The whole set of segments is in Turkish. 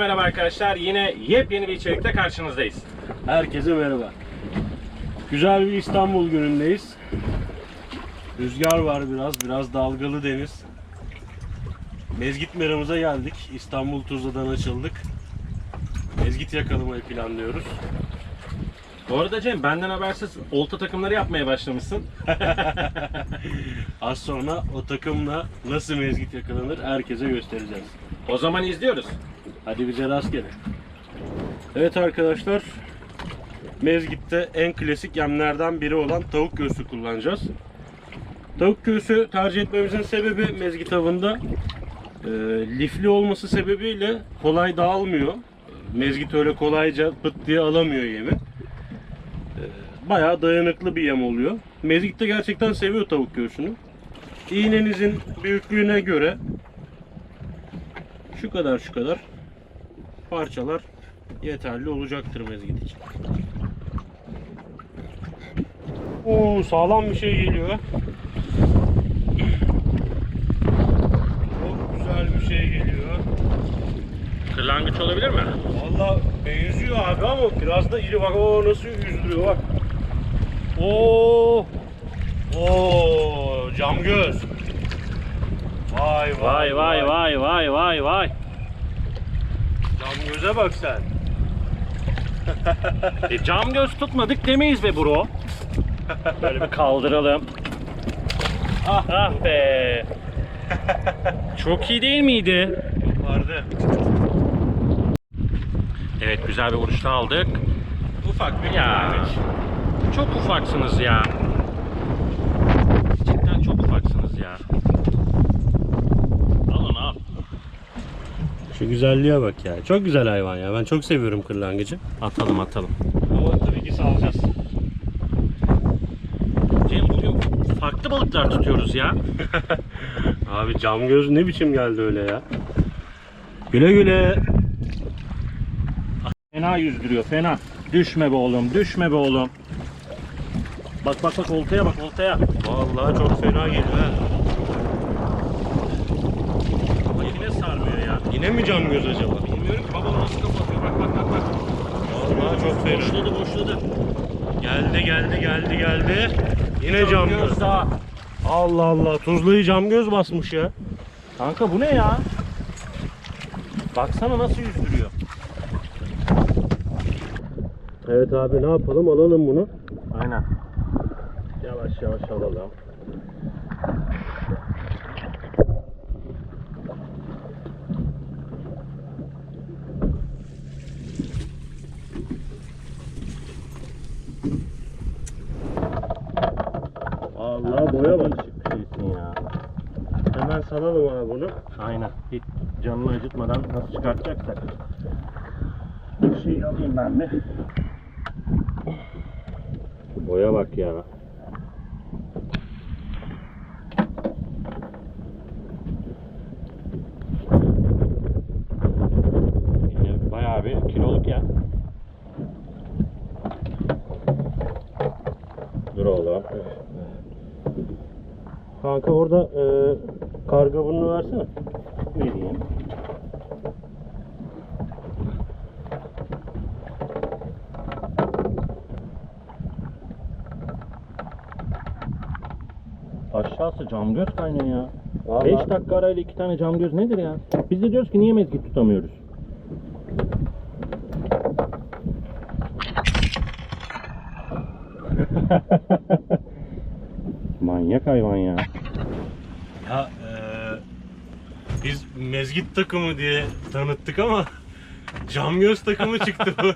Merhaba arkadaşlar. Yine yepyeni bir içerikte karşınızdayız. Herkese merhaba. Güzel bir İstanbul günündeyiz. Rüzgar var biraz, biraz dalgalı deniz. Mezgit meramıza geldik. İstanbul Tuzla'dan açıldık. Mezgit yakalamayı planlıyoruz. Bu arada Cem benden habersiz olta takımları yapmaya başlamışsın. Az sonra o takımla nasıl mezgit yakalanır herkese göstereceğiz. O zaman izliyoruz. Hadi bize rastgele. Evet arkadaşlar. Mezgit'te en klasik yemlerden biri olan tavuk göğsü kullanacağız. Tavuk göğsü tercih etmemizin sebebi mezgit avında e, lifli olması sebebiyle kolay dağılmıyor. Mezgit öyle kolayca pıt diye alamıyor yemi. E, bayağı dayanıklı bir yem oluyor. Mezgit de gerçekten seviyor tavuk göğsünü. İğnenizin büyüklüğüne göre şu kadar şu kadar parçalar yeterli olacaktır mezgit için. Oo sağlam bir şey geliyor. Çok güzel bir şey geliyor. Kırlangıç olabilir mi? Valla benziyor abi ama biraz da iri bak o nasıl yüzdürüyor bak. Oo. Oo cam göz. Vay Vay vay vay vay vay vay. Cam göze bak sen. E, cam göz tutmadık demeyiz be bro. Böyle bir kaldıralım. Ah, ah be. Çok iyi değil miydi? Vardı. Evet güzel bir vuruşta aldık. Ufak bir Ya. Çok ufaksınız ya. Cidden çok ufaksınız ya. Al onu al. Şu güzelliğe bak ya. Çok güzel hayvan ya. Ben çok seviyorum kırlangıcı. Atalım atalım. Ama tabii ki salacağız. Cem bugün farklı balıklar tutuyoruz ya. Abi cam göz ne biçim geldi öyle ya. Güle güle. Fena yüzdürüyor fena. Düşme be oğlum düşme be oğlum. Bak bak bak oltaya bak oltaya. Vallahi çok fena geliyor ha. Ama yine sarmıyor ya. Yine mi göz acaba? Bilmiyorum ki baba nasıl kapatıyor bak bak bak bak. Vallahi çok fena. Boşladı boşladı. Geldi geldi geldi geldi. Yine cam göz. daha. Allah Allah tuzlayı cam göz basmış ya. Kanka bu ne ya? Baksana nasıl yüzdürüyor. Evet abi ne yapalım alalım bunu. Aynen. Yavaş yavaş alalım. Allah boya bak. Değişik bir şeysin ya. Hemen salalım abi bunu. Aynen. Hiç canını acıtmadan nasıl çıkartacaksak. Bir şey alayım ben de. Boya bak ya. Bayağı bir kiloluk ya. Dur oğlum. Kanka orada e, karga burnunu versene. Vereyim. Aşağısı cam göz kaynıyor ya. Vallahi. 5 dakika arayla 2 tane cam göz nedir ya? Biz de diyoruz ki niye mezgit tutamıyoruz? Manyak hayvan. Ya e, biz mezgit takımı diye tanıttık ama cam göz takımı çıktı bu.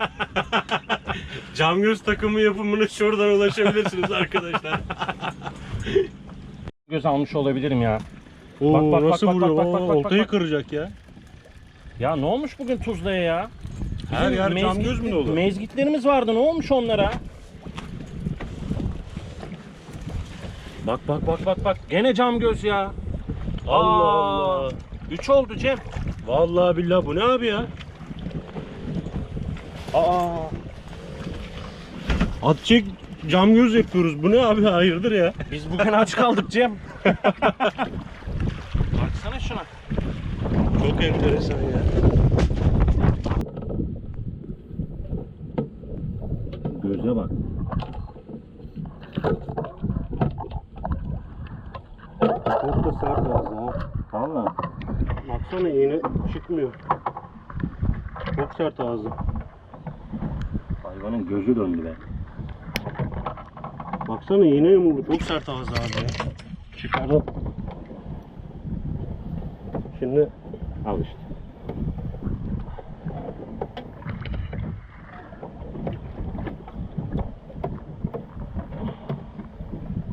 cam göz takımı yapımına şuradan ulaşabilirsiniz arkadaşlar. Göz almış olabilirim ya. Oo, Bak, bak, nasıl bak, vuruyor? bak, bak, Oo, bak, oltayı bak. kıracak ya. Ya ne olmuş bugün Tuzla'ya ya? Her Bizim yer cam mezgit- göz mü dolu? Mezgitlerimiz vardı ne olmuş onlara? Bak bak bak bak bak gene cam göz ya. Allah Aa, Allah. Üç oldu Cem. Vallahi billahi bu ne abi ya? Aa. At çek cam göz yapıyoruz. Bu ne abi hayırdır ya? Biz bugün aç kaldık Cem. Baksana şuna. Çok enteresan ya. baksana iğne çıkmıyor. Çok sert ağzı. Hayvanın gözü döndü be. Baksana iğne yumruğu çok sert ağzı abi ya. Çıkardım. Şimdi Al işte.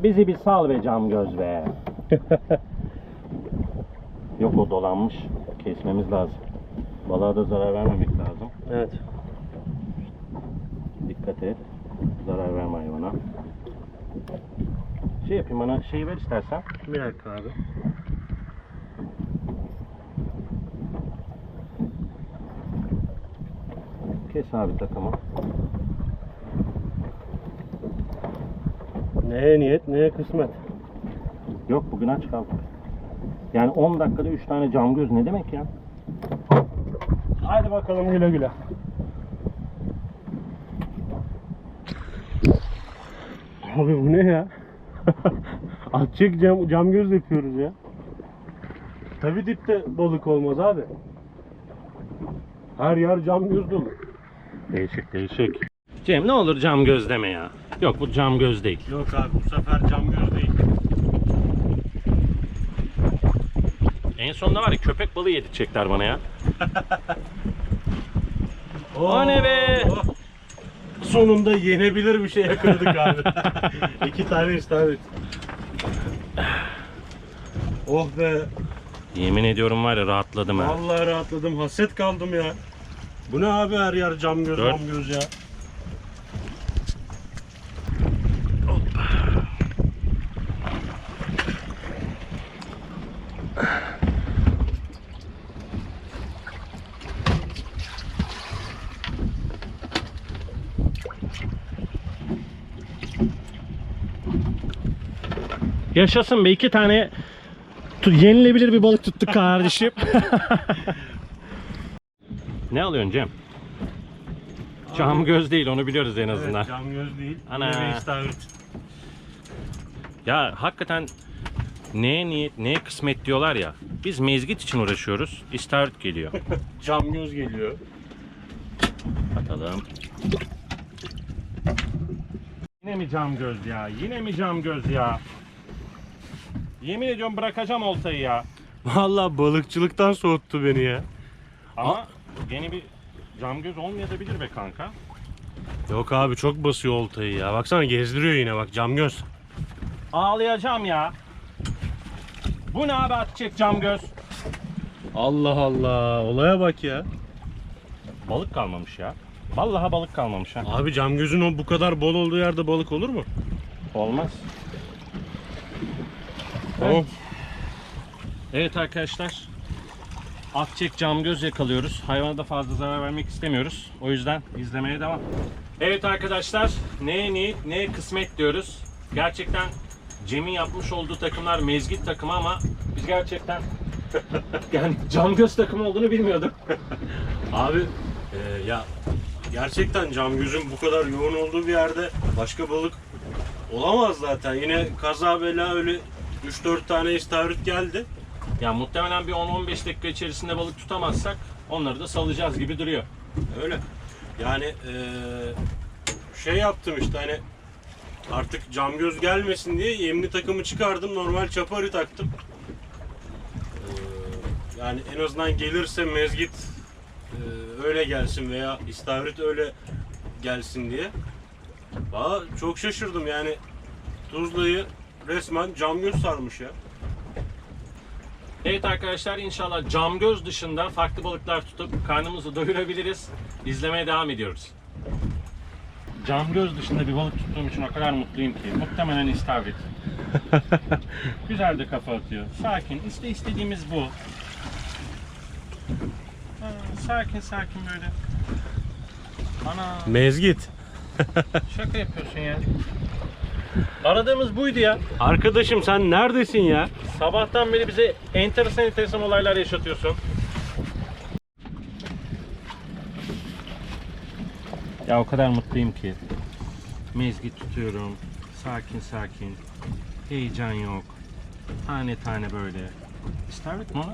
Bizi bir sal be cam göz be. Yok o dolanmış. Kesmemiz lazım. Balığa da zarar vermemek lazım. evet. Dikkat et. Zarar verme hayvana. Şey yapayım bana şeyi ver istersen. Bir dakika abi. Kes abi takımı. Neye niyet neye kısmet. Yok bugün aç kaldık. Yani 10 dakikada 3 tane cam göz ne demek ya? Haydi bakalım güle güle. Abi bu ne ya? Açık cam, cam göz yapıyoruz ya. Tabi dipte balık olmaz abi. Her yer cam göz dolu. Değişik değişik. Cem ne olur cam göz deme ya. Yok bu cam göz değil. Yok abi bu sefer cam göz değil. En sonunda var ya köpek balığı yedirtecekler bana ya. O ne be? Sonunda yenebilir bir şey yakaladık abi. İki tane istavrit. Oh be. Yemin ediyorum var ya rahatladım ha. Vallahi rahatladım. Hasret kaldım ya. Bu ne abi her yer cam göz Dört. cam göz ya. Yaşasın be iki tane yenilebilir bir balık tuttuk kardeşim. ne alıyorsun Cem? Cam göz değil onu biliyoruz en azından. Evet, cam göz değil. Ana. Yine bir istavrit. Ya hakikaten neye niyet, neye kısmet diyorlar ya. Biz mezgit için uğraşıyoruz. İstavrit geliyor. Cam göz geliyor. Atalım. Yine mi cam göz ya? Yine mi cam göz ya? Yemin ediyorum bırakacağım oltayı ya. Vallahi balıkçılıktan soğuttu beni ya. Ama yeni bir cam göz olmayabilir be kanka. Yok abi çok basıyor oltayı ya. Baksana gezdiriyor yine bak cam göz. Ağlayacağım ya. Bu ne abi atacak cam göz? Allah Allah olaya bak ya. Balık kalmamış ya. Vallahi balık kalmamış ha. Abi cam gözün o bu kadar bol olduğu yerde balık olur mu? Olmaz. Tamam. Evet arkadaşlar. Akçek cam göz yakalıyoruz. Hayvana da fazla zarar vermek istemiyoruz. O yüzden izlemeye devam. Evet arkadaşlar. Neye niyet, neye kısmet diyoruz. Gerçekten Cem'in yapmış olduğu takımlar mezgit takımı ama biz gerçekten yani cam göz takımı olduğunu bilmiyorduk. Abi e, ya gerçekten cam gözün bu kadar yoğun olduğu bir yerde başka balık olamaz zaten. Yine kaza bela öyle 3-4 tane istavrit geldi. Ya muhtemelen bir 10-15 dakika içerisinde balık tutamazsak onları da salacağız gibi duruyor. Öyle. Yani e, şey yaptım işte hani artık cam göz gelmesin diye yemli takımı çıkardım. Normal çapari taktım. E, yani en azından gelirse mezgit e, öyle gelsin veya istavrit öyle gelsin diye. Valla çok şaşırdım yani Tuzla'yı resmen cam göz sarmış ya. Evet arkadaşlar inşallah cam göz dışında farklı balıklar tutup karnımızı doyurabiliriz. İzlemeye devam ediyoruz. Cam göz dışında bir balık tuttuğum için o kadar mutluyum ki. Muhtemelen istavrit. Güzel de kafa atıyor. Sakin. İşte istediğimiz bu. Ha, sakin sakin böyle. Ana Mezgit. şaka yapıyorsun ya. Aradığımız buydu ya. Arkadaşım sen neredesin ya? Sabahtan beri bize enteresan enteresan olaylar yaşatıyorsun. Ya o kadar mutluyum ki. Mezgit tutuyorum. Sakin sakin. Heyecan yok. Tane tane böyle. İstavrit mi o?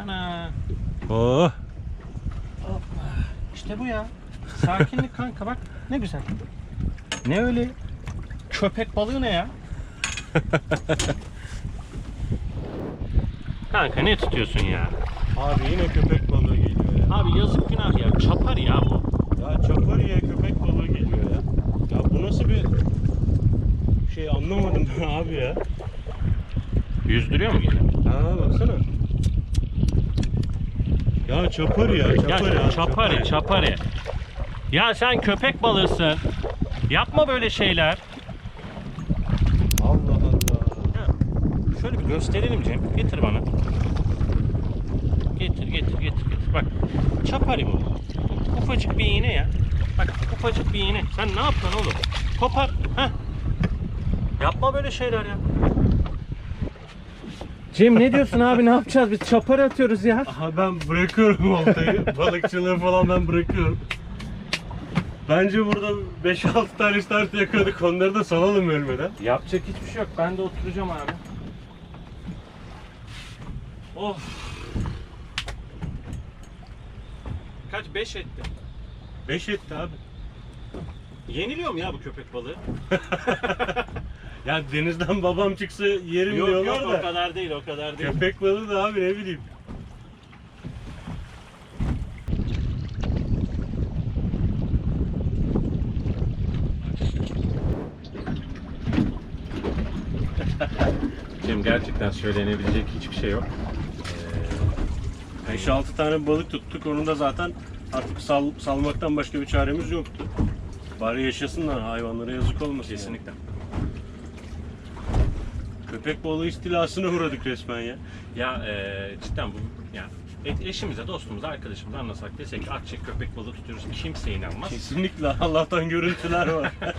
Ana. Oh. İşte bu ya. Sakinlik kanka bak. Ne güzel. Ne öyle köpek balığı ne ya? kanka ne tutuyorsun ya? Abi yine köpek balığı geliyor ya. Abi yazık günah ya. Çapar ya bu. Ya çapariye köpek balığı geliyor ya. Ya bu nasıl bir şey anlamadım ben abi ya. Yüzdürüyor mu yine? Ha baksana. Ya çapar ya, Ya çapar ya. çapari, çapari. Ya sen köpek balığısın. Yapma böyle şeyler. Allah Allah. Ya, şöyle bir gösterelim Cem. Getir bana. Getir, getir, getir, getir. Bak, çapari bu. Ufacık bir iğne ya. Bak, ufacık bir iğne. Sen ne yaptın oğlum? Kopar. Heh. Yapma böyle şeyler ya. Cem ne diyorsun abi ne yapacağız? Biz çapar atıyoruz ya. Aha ben bırakıyorum oltayı. Balıkçılığı falan ben bırakıyorum. Bence burada 5-6 tane start yakaladık. Onları da salalım ölmeden. Yapacak hiçbir şey yok. Ben de oturacağım abi. Of. Kaç? 5 etti. 5 etti abi. Yeniliyor mu ya bu köpek balığı? Ya denizden babam çıksa yerim yok diyorlar yok da. o kadar değil o kadar değil. Köpek balığı da abi ne bileyim. Cem gerçekten söylenebilecek hiçbir şey yok. 5-6 tane balık tuttuk. Onu da zaten artık sal, salmaktan başka bir çaremiz yoktu. Bari yaşasınlar hayvanlara yazık olmasın. yani. Kesinlikle. Köpek balığı istilasına uğradık resmen ya. Ya e, cidden bu ya e- eşimize, dostumuza, arkadaşımıza anlasak desek ki akçek köpek balığı tutuyoruz kimse inanmaz. Kesinlikle Allah'tan görüntüler var.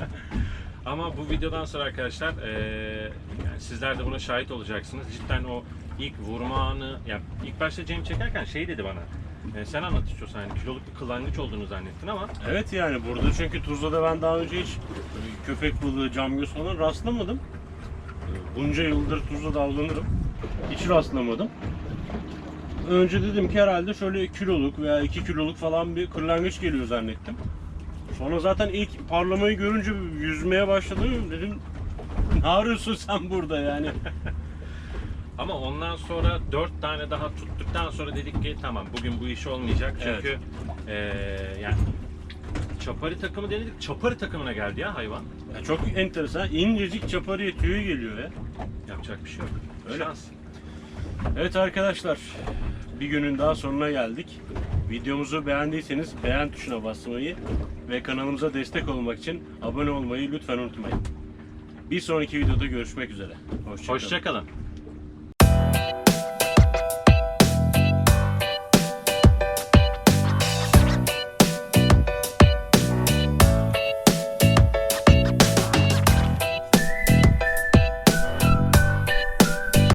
Ama bu videodan sonra arkadaşlar eee, yani sizler de buna şahit olacaksınız. Cidden o ilk vurma anı, ya ilk başta Cem çekerken şey dedi bana. e, sen anlat istiyorsan yani kiloluk bir kılangıç olduğunu zannettin ama evet yani burada çünkü Tuzla'da ben daha önce hiç köpek balığı, camgöz falan rastlamadım. Bunca yıldır Tuzla'da avlanırım. Hiç rastlamadım. Önce dedim ki herhalde şöyle kiloluk veya 2 kiloluk falan bir kırlangıç geliyor zannettim. Sonra zaten ilk parlamayı görünce yüzmeye başladım dedim ne arıyorsun sen burada yani? Ama ondan sonra dört tane daha tuttuktan sonra dedik ki tamam bugün bu iş olmayacak çünkü eee, yani Çapari takımı denedik. Çapari takımına geldi ya hayvan. Ya çok enteresan. İncecik çaparıya tüyü geliyor ya. Yapacak bir şey yok. Öyle. Şans. Evet arkadaşlar, bir günün daha sonuna geldik. Videomuzu beğendiyseniz beğen tuşuna basmayı ve kanalımıza destek olmak için abone olmayı lütfen unutmayın. Bir sonraki videoda görüşmek üzere. Hoşça kalın. Hoşçakalın.